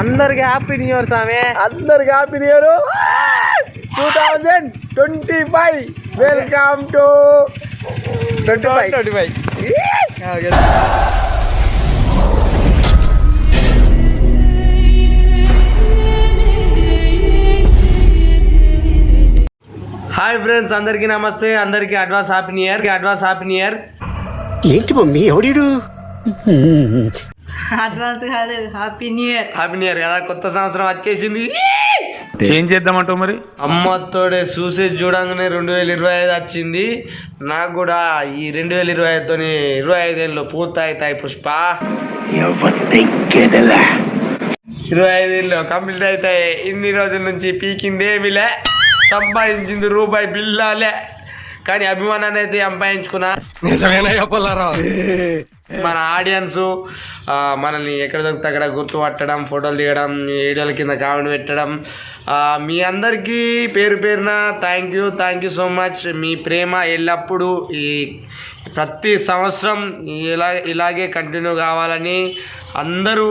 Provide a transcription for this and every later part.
అందరికి happy new year స్వామి. అందరికి happy new year two thousand twenty five welcome to twenty five twenty five hi friends అందరికీ నమస్తే. అందరికీ advance happy new year advance happy new year ఏంటి mummy? ఎవడీడు? Advance కాదు happy new year happy new year కదా? కొత్త సంవత్సరం వచ్చేసింది. ఏం చేద్దామంటావు మరి? అమ్మతోడే చూసి చూడంగానే రెండు వేల ఇరవై ఐదు వచ్చింది. నాకు కూడా ఈ రెండు వేల ఇరవై ఐదుతోని ఇరవై ఐదేళ్ళు పూర్తవుతాయి పుష్ప. ఇరవై ఐదేళ్ళు కంప్లీట్ అవుతాయి ఇన్ని రోజుల నుంచి పీకింది ఏమిలే సంపాదించింది రూపాయి బిల్లాలే. కానీ అభిమానాన్ని అయితే సంపాదించుకున్నా మన ఆడియన్స్ మనల్ని ఎక్కడ దొరికితే అక్కడ గుర్తుపట్టడం ఫోటోలు దిగడం వీడియోల కింద కామెంట్ పెట్టడం. మీ అందరికీ పేరు పేరున thank you thank you so much మీ ప్రేమ ఎల్లప్పుడూ ఈ ప్రతి సంవత్సరం ఇలా ఇలాగే కంటిన్యూ కావాలని అందరూ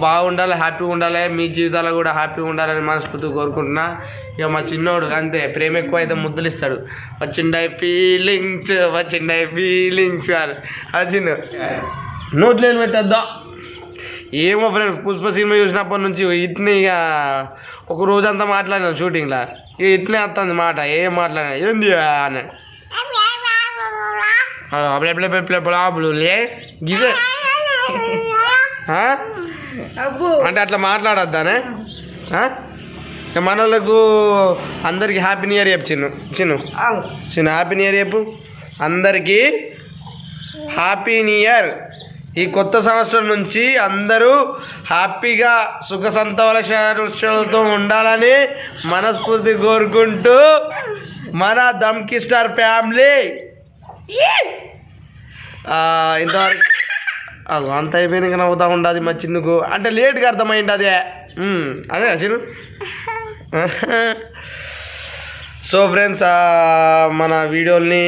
బాగుండాలి హ్యాపీగా ఉండాలి. మీ జీవితాలు కూడా హ్యాపీగా ఉండాలని మనస్ఫూర్తి కోరుకుంటున్నా. ఇక మా చిన్నోడు అంతే ప్రేమ ఎక్కువ అయితే ముద్దులు ఇస్తాడు వచ్చిండై ఫీలింగ్స్ వచ్చిండై ఫీలింగ్స్ అది చిన్న నోట్లో పెట్టద్దా? ఏమో ఫ్రెండ్ పుష్ప సినిమా చూసినప్పటి నుంచి ఇట్నే ఇక ఒక రోజంతా మాట్లాడినాం షూటింగ్లో. ఇక ఇట్లే వస్తుంది మాట ఏం మాట్లాడినా. ఏంది అని లే గిదే. అంటే అట్లా మాట్లాడొద్దానే? ఆ? ఇక మన వాళ్ళకు అందరికి హ్యాపీ న్యూ ఇయర్ చెప్పు చిన్ను. చిన్ను. చిన్న హ్యాపీ న్యూ ఇయర్ చెప్పు. అందరికీ హ్యాపీ న్యూ ఇయర్ ఈ కొత్త సంవత్సరం నుంచి అందరూ హ్యాపీగా సుఖ సంతోషాలతో ఉండాలని మనస్ఫూర్తి కోరుకుంటూ మన దమ్కి స్టార్ ఫ్యామిలీ ఇంతవరకు అంత అయిపోయినాక నవ్వుతా ఉండదు మా చిన్నుకు. అంటే లేట్గా అర్థమైంది అదే. అదే చిన్ను సో ఫ్రెండ్స్ మన వీడియోల్ని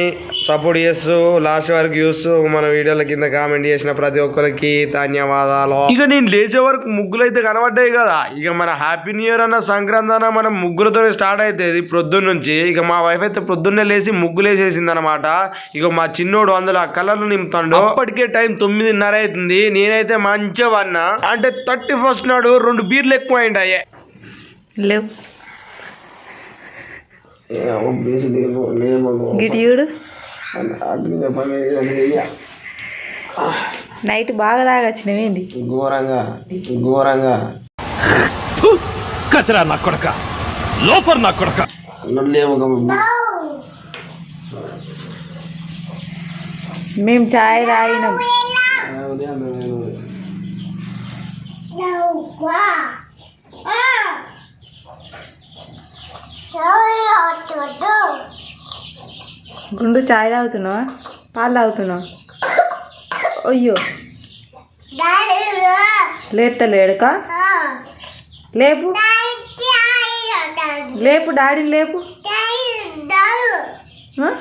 సపోర్ట్ చేస్తూ లాస్ట్ వరకు చూస్తూ మన వీడియోల కింద కామెంట్ చేసిన ప్రతి ఒక్కరికి ధన్యవాదాలు. ఇక నేను లేచే వరకు ముగ్గులు అయితే కనబడ్డాయి కదా. ఇక మన హ్యాపీ న్యూ ఇయర్ అన్న సంక్రాంతి అన్న మనం ముగ్గులతో స్టార్ట్ అవుతుంది ప్రొద్దున్న నుంచి. ఇక మా వైఫ్ అయితే ప్రొద్దున్నే లేచి ముగ్గులు వేసేసింది అనమాట ఇక మా చిన్నోడు అందులో ఆ కలర్లు నింపుతాడు. అప్పటికే టైం తొమ్మిదిన్నర అవుతుంది నేనైతే మంచిగా వన్నా అంటే థర్టీ ఫస్ట్ నాడు రెండు బీర్లు ఎక్కువ అయ్యాయి లేవు గిటియుడు నైట్ బాగా తాగొచ్చినవి ఏంది? ఘోరంగా ఘోరంగా. కచరా నా కొడక. లోఫర్ నా కొడక. మేము చాయ్ తాగినాం. గుండు చాయ్ తాగుతున్నావా? పాలు తాగుతున్నావా? అయ్యో. లేస్తలేడుక లేపు. లేపు డాడీని లేపు. ఆ?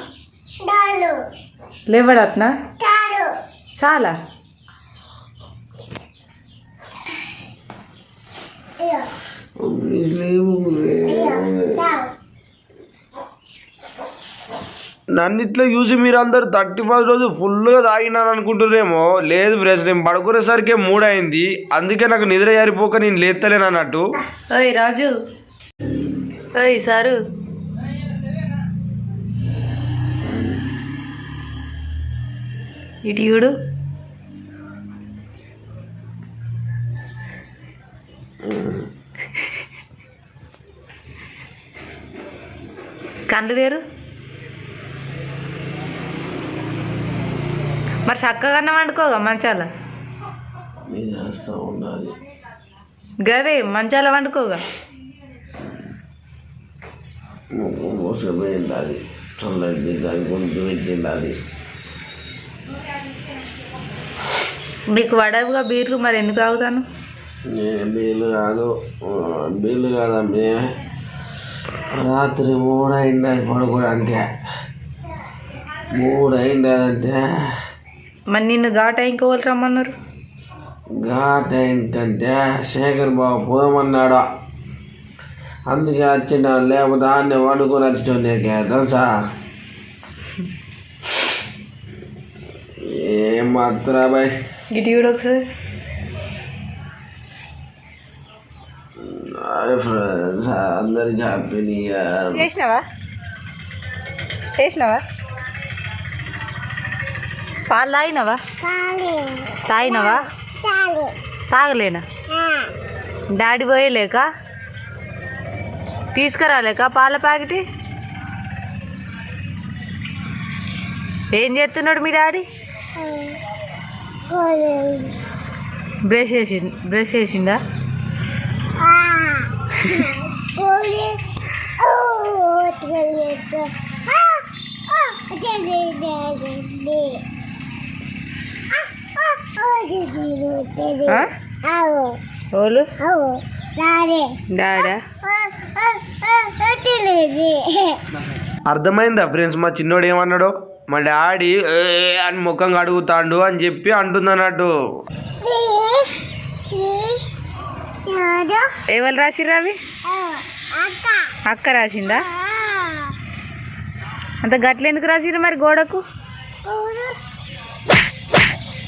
లేవడట్నా? చాలా. నన్ను ఇట్లా చూసి మీరు అందరు థర్టీ ఫస్ట్ రోజు ఫుల్గా తాగినాను అనుకుంటున్నారేమో. లేదు ఫ్రెండ్స్ నేను పడుకునేసరికి మూడైంది అందుకే నాకు నిద్ర జారిపోక నేను లేస్తలేను అన్నట్టు. ఓయ్ రాజు. ఓయ్ సారు. ఇటు చూడు. కళ్ళు మరి చక్కగా వండుకోగా మంచాల? గదే మంచాల వండుకోగా? చల్లటి గొంతు మీకు వడవుగా బీర్లు మరి ఎందుకు తాగుతాను? నేను బీలు కాదు బీలు కాదమ్మే రాత్రి మూడైంది అది పడుకోవడానికి. మూడైంది అదంటే మరి నిన్ను ఘాట ఇంకా వాళ్ళు రమ్మన్నారు గా టైం కంటే శేఖర్ బాబు పోదామన్నాడు? అందుకే వచ్చిన లేకపోతే ఆడనే వండుకొని వచ్చిండే తెలుసా? ఏం మాత్రా బాయ్. ఇటు చూడు ఒకసారి. హాయ్ ఫ్రెండ్స్ అందరికి హ్యాపీ న్యూ ఇయర్. చేసినావా? చేసినావా? పాలు తాగినావా? తాగినావా? తాగలేనా? డాడీ పోయలేక? తీసుకురాలేక పాల ప్యాకెట్? ఏం చేస్తున్నాడు మీ డాడీ? బ్రష్ చేసి బ్రష్ చేసిండా? Yeah. ఓలు? డాడా అర్థమైందా ఫ్రెండ్స్? మా చిన్నోడు ఏమన్నాడు? మా డాడీ అని ముఖం అడుగుతాండు అని చెప్పి అంటుందన్నట్టు. ఎవరు రాసిర్రు అవి? అక్క. రాసిందా? అంత గట్ల ఎందుకు రాసిర్రు మరి గోడకు.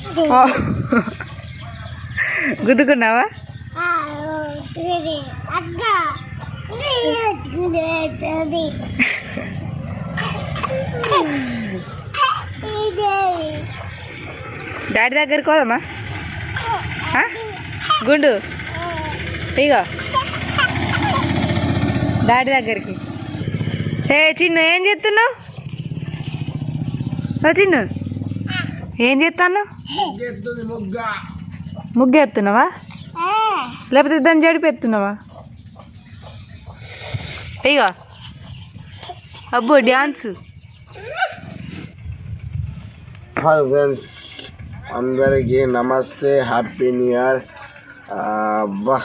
గుద్దుకున్నావా? డాడీ దగ్గరికి పోదామా? ఆ? గుండు. ఇగో. డాడీ దగ్గరికి. ఏ చిన్ను ఏం చేస్తున్నావు? ఓ చిన్ను. ఏం చేస్తాను? ముగ్గు. ఎత్తున్నావా లేకపోతే దాన్ని జడిపి ఎత్తున్నావా ఇగో. అబ్బో డ్యాన్స్ హాయ్ ఫ్రెండ్స్ అందరికీ నమస్తే హ్యాపీ న్యూ ఇయర్ అబ్బా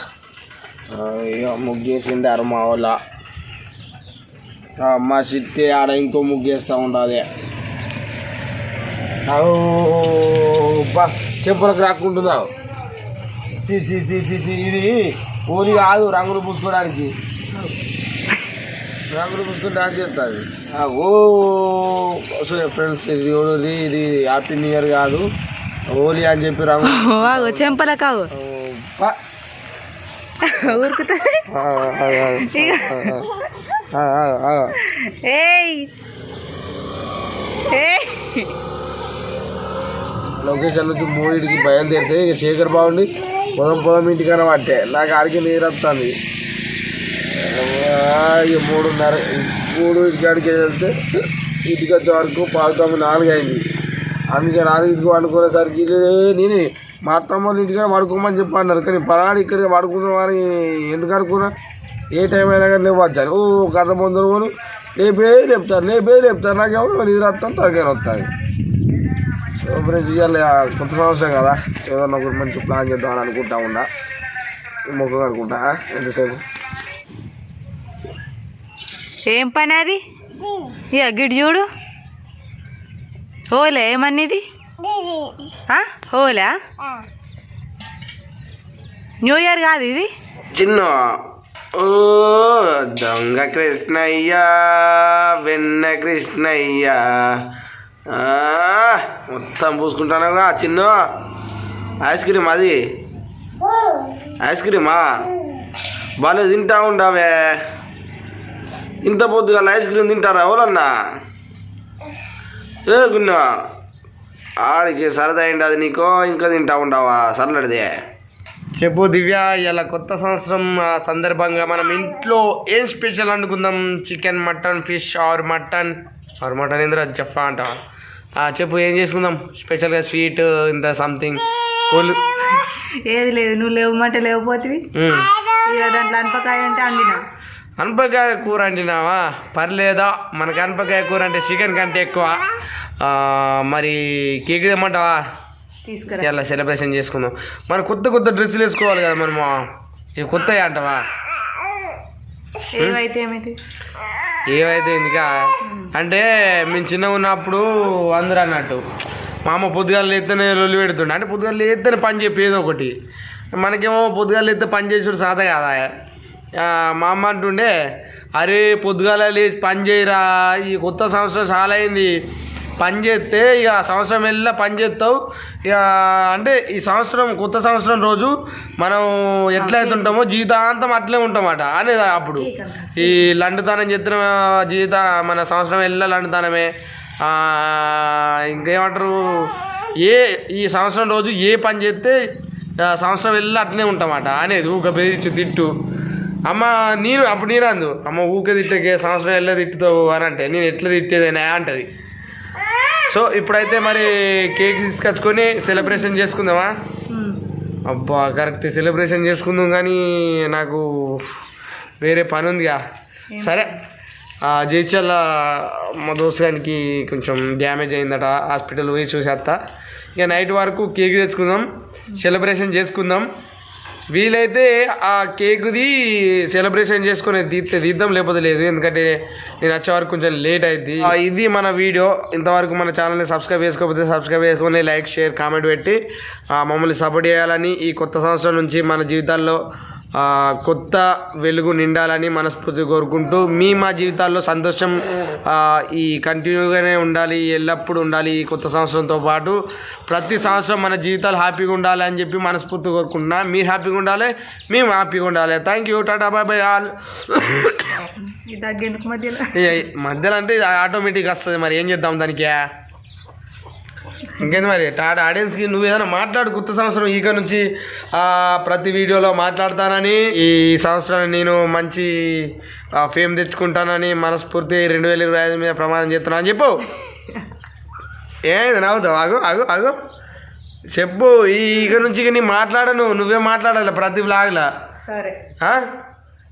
ముగ్గేసిండారు మా వాళ్ళ ఆ, మా చిట్టి ఆడ ఇంకో ముగ్గేస్తూ ఉండాలి. చెప్పులకు చి ఇది పూరి కాదు రంగులు పూసుకోవడానికి రంగులు పూసుకొని డాన్స్ చేస్తుంది? ఓ ఫ్రెండ్స్ ఇది ఓడి ఇది హ్యాపీ న్యూ ఇయర్ కాదు. హోలీ అని చెప్పి రంగు చెంపల కావు. ఏయ్. ఏయ్. లొకేషన్ నుంచి మూడింటికి బయలుదేరితే ఇక శేఖర్ బాగుండి పొలం పొలం ఇంటికైనా పట్టే. నాకు ఆడికి నీరు వస్తుంది. ఇక మూడున్నర మూడు ఇంటికాడికి వెళ్తే ఇంటికి వచ్చే వరకు పావుతాము నాలుగు అయింది అందుకే నాలుగింటికి వండుకునేసరికి నేను మా అత్తమ్మ వాళ్ళ ఇంటికాడ పడుకోమని చెప్పి అన్నారు. కానీ పలాడు ఇక్కడ పడుకున్నామని ఎందుకు అనుకున్నా? ఏ టైం అయినా కానీ లేవచ్చు ఓ గత పొందరు పోను. లేపే లేపుతారు లేపే లేపుతారు. నాకు ఎవరు నిద్ర వస్తాను తరగని వస్తుంది సో ఫ్రెండ్స్ ఇవాళ కొత్త సంవత్సరం కదా. ఏదన్నా ఒకటి మంచి ప్లాన్ చేద్దామని అనుకుంటా ఉన్నా. ముఖం అనుకుంటా ఎంతసేపు? ఏం పని అది? ఇక గిడి చూడు. హోలే ఏమన్నది? హోలా న్యూ ఇయర్ కాదు ఇది? చిన్న ఓ దొంగ కృష్ణయ్య వెన్న కృష్ణయ్య. మొత్తం పూసుకుంటానుగా చిన్న. ఐస్ క్రీమ్ అది ఐస్ క్రీమా బాగా తింటా ఉండవే. ఇంత పొద్దుగా ఐస్ క్రీమ్ తింటారా ఎవరన్నా? ఏ గున్నా ఆడికి సరదా అయింది అది నీకో ఇంకా తింటా ఉండవా? సరళడిదే చెప్పు దివ్య ఇలా కొత్త సంవత్సరం ఆ, సందర్భంగా మనం ఇంట్లో ఏం స్పెషల్ అనుకుందాం? Chicken mutton fish or mutton or mutton ఏంద్రా చెప్పా అంటావా? చెప్పు ఏం చేసుకుందాం? స్పెషల్గా స్వీట్ ఇంత సంథింగ్ కూల్ ఏది లేదు నువ్వు లేవమంటే లేకపోతివి. ఇక దాంట్లో అనపకాయ అంటే అండినా. అనపకాయ కూర వండినావా పర్లేదా? మనకి అనపకాయ కూర అంటే చికెన్ కంటే ఎక్కువ. మరి కేక్ తెమ్మంటావా? తీసుకురా. ఇలా సెలబ్రేషన్ చేసుకుందాం. మన కొత్త కొత్త డ్రెస్సులు వేసుకోవాలి కదా మనము. ఇవి కొత్తవి అంటావా? ఏవైతే ఏమైతే? ఏవైతే ఎందుకా అంటే మేము చిన్నగా ఉన్నప్పుడు అందరు అన్నట్టు మా అమ్మ పొద్దుగాలు లేస్తేనే లొల్లి పెడుతుండే. అంటే పొద్దుగాలు లేస్తేనే పని చెప్పి ఏదో ఒకటి. మనకేమో పొద్దుగాలు లేస్తే పని చేసుడు సాధ కాదా? మా అమ్మ అంటుండే అరే పొద్దుగాల లేచి పని చేయరా ఈ కొత్త సంవత్సరం చాలా అయింది. పని చేస్తే ఇక సంవత్సరం వెళ్ళా పని చేస్తావు. ఇక అంటే ఈ సంవత్సరం కొత్త సంవత్సరం రోజు మనం ఎట్లా అయితే ఉంటామో జీవితాంతం అట్లే ఉంటామట. అనేది అప్పుడు? ఈ లండుతనం చేస్తున్న జీవిత మన సంవత్సరం వెళ్ళా లండుతనమే ఇంకేమంటారు? ఏ ఈ సంవత్సరం రోజు ఏ పని చేస్తే సంవత్సరం వెళ్ళి అట్లనే ఉంటామట. అనేది ఊక బెదిరించు తిట్టు. అమ్మ నేను అప్పుడు నేను అందు. అమ్మ ఊకే తిట్టకే సంవత్సరం వెళ్ళే తిట్టుతావు అని అంటే నేను ఎట్లా తిట్టేదేనా అంటది. సో ఇప్పుడైతే మరి కేక్ తీసుకొచ్చుకొని సెలబ్రేషన్ చేసుకుందామా? ఉమ్. అబ్బా కరెక్ట్ సెలబ్రేషన్ చేసుకుందాం కానీ నాకు వేరే పని ఉందిగా. సరే. ఆ జైచల్ల మా దోస్తుగానికి కొంచెం డ్యామేజ్ అయిందట హాస్పిటల్ పోయి చూసేస్తా ఇక నైట్ వరకు కేక్ తెచ్చుకుందాం సెలబ్రేషన్ చేసుకుందాం. వీలైతే ఆ కేక్ది సెలబ్రేషన్ చేసుకుని తీస్తే తీద్దాం లేకపోతే లేదు. ఎందుకంటే నేను వచ్చే వరకు కొంచెం లేట్ అయింది ఇది మన వీడియో ఇంతవరకు మన ఛానల్ని సబ్స్క్రైబ్ చేసుకోకపోతే సబ్స్క్రైబ్ చేసుకొని లైక్ షేర్ కామెంట్ పెట్టి ఆ, మమ్మల్ని సపోర్ట్ చేయాలని ఈ కొత్త సంవత్సరం నుంచి మన జీవితాల్లో కొత్త వెలుగు నిండాలని మనస్ఫూర్తి కోరుకుంటూ మీ మా జీవితాల్లో సంతోషం ఈ కంటిన్యూగానే ఉండాలి ఎల్లప్పుడూ ఉండాలి ఈ కొత్త సంవత్సరంతో పాటు. ప్రతి సంవత్సరం మన జీవితాలు హ్యాపీగా ఉండాలి అని చెప్పి మనస్ఫూర్తి కోరుకుంటున్నా. మీరు హ్యాపీగా ఉండాలి మేము హ్యాపీగా ఉండాలి. Thank you tata bye bye all మధ్యలో? మధ్యలో అంటే ఇది ఆటోమేటిక్ వస్తుంది మరి. ఏం చేద్దాం దానికి? ఇంకేంది మరి? టాటా ఆడియన్స్కి నువ్వు ఏదైనా మాట్లాడు కొత్త సంవత్సరం ఇక నుంచి ప్రతి వీడియోలో మాట్లాడతానని ఈ సంవత్సరం నేను మంచి ఫేమ్ తెచ్చుకుంటానని మనస్ఫూర్తి రెండు వేల ఇరవై ఐదు మీద ప్రమాణం చేస్తున్నా అని చెప్పు. ఏది నవ్వుతావు? ఆగు ఆగు ఆగు. చెప్పు ఈ ఇక నుంచి ఇక నీ మాట్లాడను. నువ్వే మాట్లాడాలి ప్రతి బ్లాగ్లా సరే?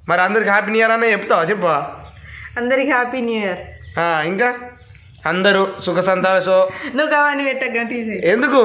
మరి అందరికి హ్యాపీ న్యూ ఇయర్ అన్న చెప్తావా? చెప్పు. అందరికి హ్యాపీ న్యూ ఇయర్ ఇంకా? అందరూ సుఖ సంతోషం నువ్వు కావని పెట్టగా తీసేయి. ఎందుకు?